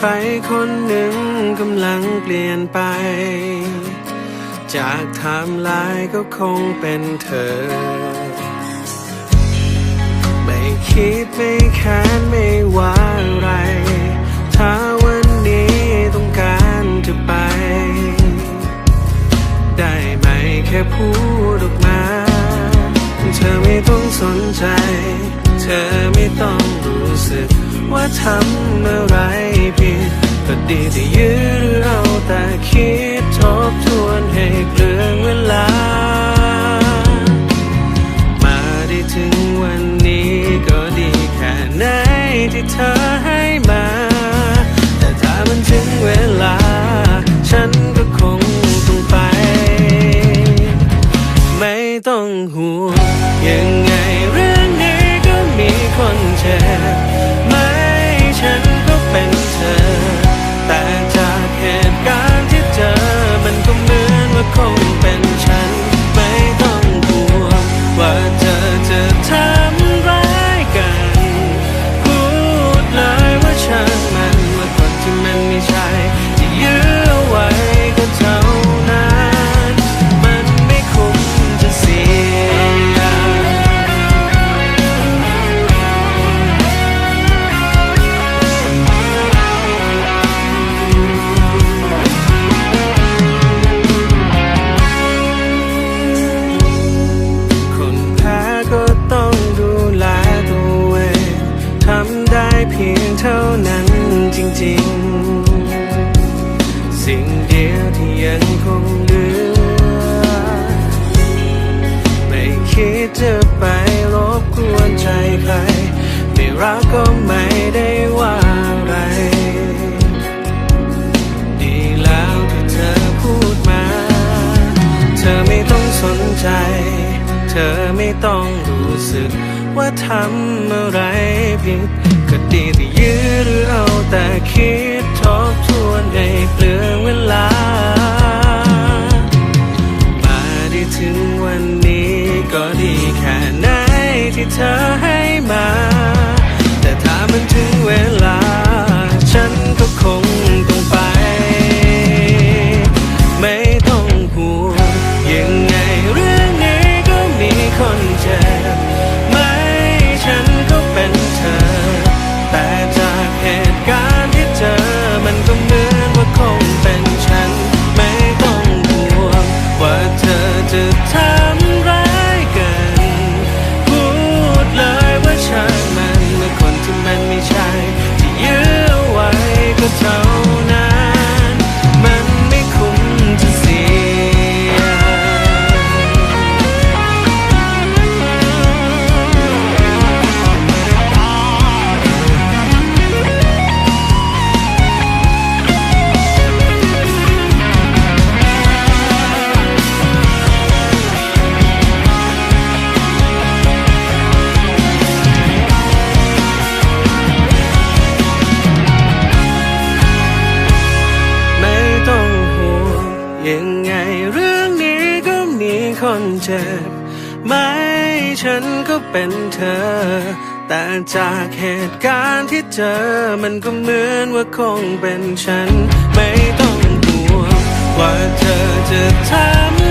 ใครคนหนึ่งกำลังเปลี่ยนไป จากไทม์ไลน์ก็คงเป็นเธอ ไม่คิดไม่แค้นไม่ว่าอะไร ถ้าวันนี้ต้องการจะไป ได้ไหมแค่พูดออกมา เธอไม่ต้องสนใจ เธอไม่ต้องรู้สึกว่าทำอะไร ดีแต่ยืดเอาแต่คิดทบทวนให้เปลืองเวลา มาได้ถึงวันนี้ก็ดีแค่ไหนที่เธอให้มา แต่ถ้ามันถึงเวลา ฉันก็คงต้องไป ไม่ต้องห่วง ริง สิ่งเดียวที่ยังคงเหลือ ไม่คิดจะไปรบกวนใจใคร ไม่รักก็ไม่ได้ว่าอะไร ดีแล้วที่เธอพูดมา เธอไม่ต้องสนใจ เธอไม่ต้องรู้สึกว่าทำอะไรผิด ก็ดีที่ยื้อหรือเอาแต่คิดทบทวนให้เปลืองเวลา มาได้ถึงวันนี้ก็ดีแค่ไหนที่เธอใเธ ยังไงเรื่องนี้ก็มีคนเจ็บไม่ฉันก็เป็นเธอ แต่จากเหตุการณ์ที่เจอ มันก็เหมือนว่าคงเป็นฉัน ไม่ต้องห่วงว่าเธอจะทำ